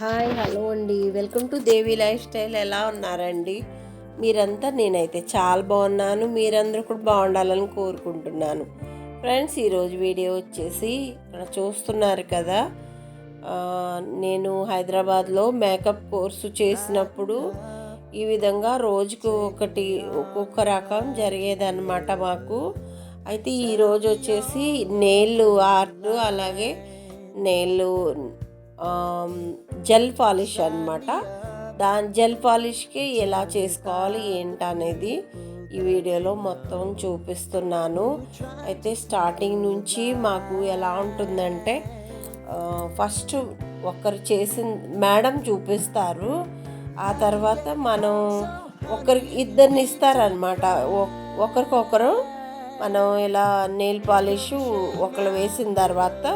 Hi hello అండి. Welcome to Devi lifestyle. ఎలా ఉన్నారండి? మీరంతా నేనైతే చాలా బాగున్నాను. మీరందరూ కూడా బాగుండాలని కోరుకుంటున్నాను. ఫ్రెండ్స్ ఈరోజు వీడియో వచ్చేసి ఇక్కడ చూస్తున్నారు కదా. నేను హైదరాబాద్లో మేకప్ కోర్సు చేసినప్పుడు ఈ విధంగా రోజుకు ఒకటి ఒక్కొక్క రకం జరిగేదన్నమాట మాకు. అయితే ఈరోజు వచ్చేసి నేళ్ళు ఆర్ట్ అలాగే నేళ్ళు జెల్ పాలిష్ అన్నమాట. దాని జెల్ పాలిష్కి ఎలా చేసుకోవాలి ఏంటి అనేది ఈ వీడియోలో మొత్తం చూపిస్తున్నాను. అయితే స్టార్టింగ్ నుంచి మాకు ఎలా ఉంటుందంటే ఫస్ట్ ఒకరు చేసిన మేడం చూపిస్తారు. ఆ తర్వాత మనం ఒకరి ఇద్దరిని ఇస్తారనమాట ఒకరికొకరు మనం ఇలా నెయిల్ పాలిష్ ఒకరు వేసిన తర్వాత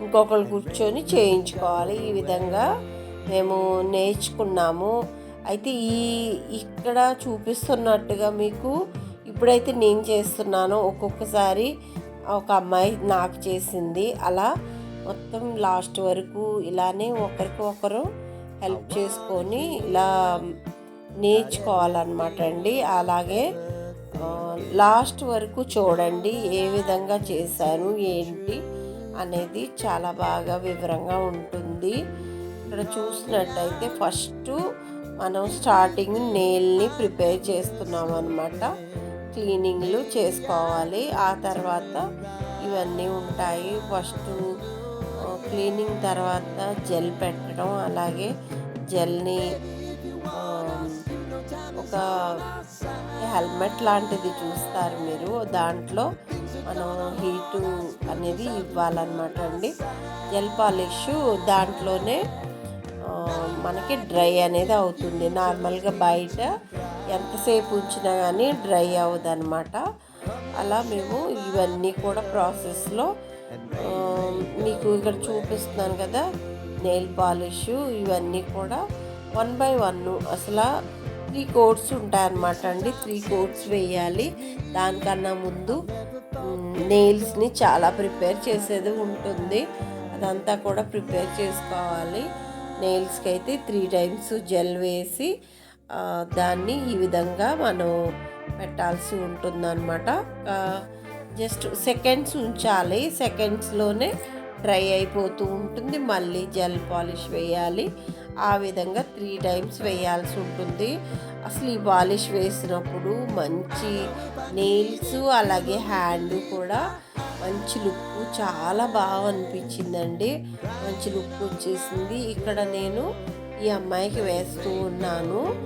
ఇంకొకరు కూర్చొని చేయించుకోవాలి. ఈ విధంగా మేము నేర్చుకున్నాము. అయితే ఈ ఇక్కడ చూపిస్తున్నట్టుగా మీకు ఇప్పుడైతే నేను చేస్తున్నాను. ఒక్కొక్కసారి ఒక అమ్మాయి నాకు చేసింది. అలా మొత్తం లాస్ట్ వరకు ఇలానే ఒకరికి ఒకరు హెల్ప్ చేసుకొని ఇలా నేర్చుకోవాలన్నమాట అండి. అలాగే లాస్ట్ వరకు చూడండి ఏ విధంగా చేశాను ఏంటి అనేది చాలా బాగా వివరంగా ఉంటుంది. ఇక్కడ చూసినట్టయితే ఫస్ట్ మనం స్టార్టింగ్ నేల్ని ప్రిపేర్ చేస్తున్నాం అనమాట క్లీనింగ్లు చేసుకోవాలి. ఆ తర్వాత ఇవన్నీ ఉంటాయి. ఫస్ట్ క్లీనింగ్ తర్వాత జెల్ పెట్టడం అలాగే జెల్ని ఒక హెల్మెట్ లాంటిది చూస్తారు మీరు. దాంట్లో మనం హీటు అనేది ఇవ్వాలన్నమాట అండి. జెల్ పాలిష్ దాంట్లోనే మనకి డ్రై అనేది అవుతుంది. నార్మల్గా బయట ఎంతసేపు ఉంచినా కానీ డ్రై అవ్వదన్నమాట. అలా మేము ఇవన్నీ కూడా ప్రాసెస్లో మీకు ఇక్కడ చూపిస్తున్నాను కదా నెయిల్ పాలిష్ ఇవన్నీ కూడా వన్ బై వన్. అసలు త్రీ కోట్స్ ఉంటాయన్నమాట అండి. త్రీ కోట్స్ వేయాలి. దానికన్నా ముందు నెయిల్స్ని చాలా ప్రిపేర్ చేసేది ఉంటుంది. అదంతా కూడా ప్రిపేర్ చేసుకోవాలి. నెయిల్స్కి అయితే త్రీ టైమ్స్ జెల్ వేసి దాన్ని ఈ విధంగా మనం పెట్టాల్సి ఉంటుందన్నమాట. జస్ట్ సెకండ్స్ ఉంచాలి. సెకండ్స్లోనే డ్రై అయిపోతూ ఉంటుంది. మళ్ళీ జెల్ పాలిష్ వేయాలి. ఆ విధంగా త్రీ టైమ్స్ వేయాల్సి ఉంటుంది. అసలు ఈ పాలిష్ వేసినప్పుడు మంచి నెయిల్స్ అలాగే హ్యాండ్ కూడా మంచి లుక్ చాలా బాగా అనిపించిందండి. మంచి లుక్ వచ్చేసింది. ఇక్కడ నేను ఈ అమ్మాయికి వేస్తూ ఉన్నాను.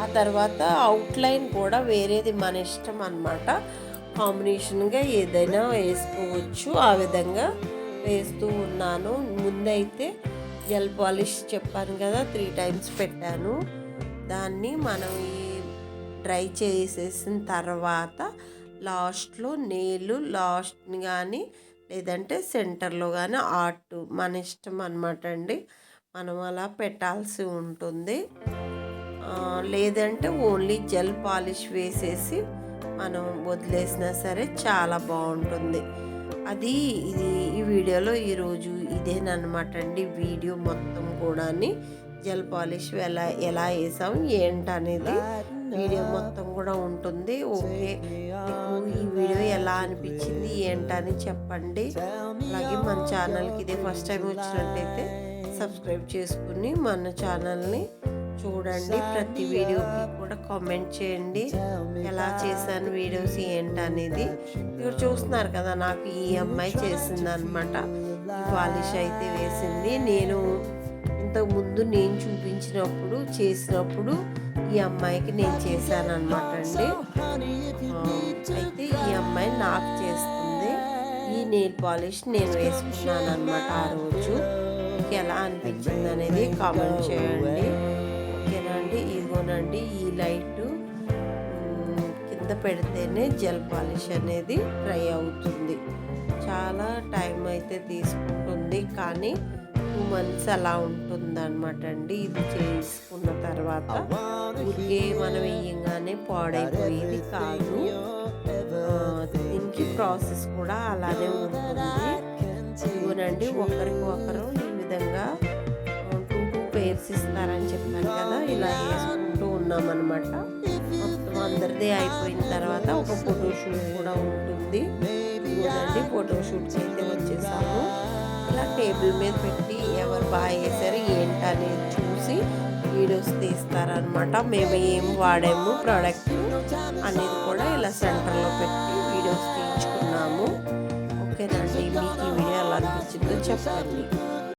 ఆ తర్వాత అవుట్లైన్ కూడా వేరేది మన ఇష్టం అనమాట కాంబినేషన్గా ఏదైనా వేసుకోవచ్చు. ఆ విధంగా వేస్తూ ఉన్నాను. ముందైతే జెల్ పాలిష్ చెప్పాను కదా త్రీ టైమ్స్ పెట్టాను. దాన్ని మనం ఈ డ్రై చేసేసిన తర్వాత లాస్ట్లో నీళ్ళు లాస్ట్ కానీ లేదంటే సెంటర్లో కానీ ఆర్ట్ మన ఇష్టం అనమాట అండి. మనం అలా పెట్టాల్సి ఉంటుంది. లేదంటే ఓన్లీ జెల్ పాలిష్ వేసేసి మనం వదిలేసినా సరే చాలా బాగుంటుంది. అది ఇది ఈ వీడియోలో ఈరోజు ఇదేనమాట అండి వీడియో మొత్తం కూడా జెల్ పాలిష్ ఎలా ఎలా వేసాం ఏంటనేది వీడియో మొత్తం కూడా ఉంటుంది. ఓకే. ఈ వీడియో ఎలా అనిపించింది ఏంటని చెప్పండి. అలాగే మన ఛానల్కి ఇదే ఫస్ట్ టైం వచ్చినట్టయితే సబ్స్క్రైబ్ చేసుకుని మన ఛానల్ని చూడండి ప్రతి వీడియోకి కూడా కామెంట్ చేయండి. ఎలా చేశాను వీడియోస్ ఏంటనేది. ఇక్కడ చూస్తున్నారు కదా నాకు ఈ అమ్మాయి చేసింది అనమాట పాలిష్ అయితే వేసింది. నేను ఇంతకు ముందు నేను చూపించినప్పుడు చేసినప్పుడు ఈ అమ్మాయికి నేను చేశాను అనమాట అండి అయితే ఈ అమ్మాయి నాకు చేస్తుంది. ఈ నెయిల్ పాలిష్ నేను వేసుకున్నాను అనమాట ఆ రోజు. మీకు ఎలా అనిపించింది అనేది కామెంట్ చేయండి. ఓకేనా ఇదిగోనండి ఈ లైట్ కింద పెడితేనే జెల్ పాలిష్ అనేది డ్రై అవుతుంది. చాలా టైం అయితే తీసుకుంటుంది కానీ టూ మంత్స్ అలా ఉంటుందన్నమాట అండి. ఇది చేసుకున్న తర్వాత ఊరికే మనం వేయంగానే పాడైపోయేది కాదు. దీనికి ప్రాసెస్ కూడా అలానే ఉంటుంది. ఇవ్వనండి ఒకరికి ఒకరు ఈ విధంగా టూ ఇస్తారని చెప్పాను కదా ఇలా వేసుకుంటూ ఉన్నామన్నమాట. మొత్తం అందరిది అయిపోయిన తర్వాత ఒక ఫోటో షూట్ కూడా ఉంటుంది. చూడండి ఫోటో షూట్కి అయితే వచ్చేసాము. ఇలా టేబుల్ మీద పెట్టి ఎవరు బాగా వేసారు ఏంటనేది చూసి వీడియోస్ తీస్తారనమాట మేము ఏం వాడాము ప్రోడక్ట్ అనేది కూడా ఇలా సెంటర్లో పెట్టి వీడియోస్ తీయించుకున్నాము. ఓకేనండి మీకు ఈ వీడియో ఎలా అనిపించిందో చెప్పండి.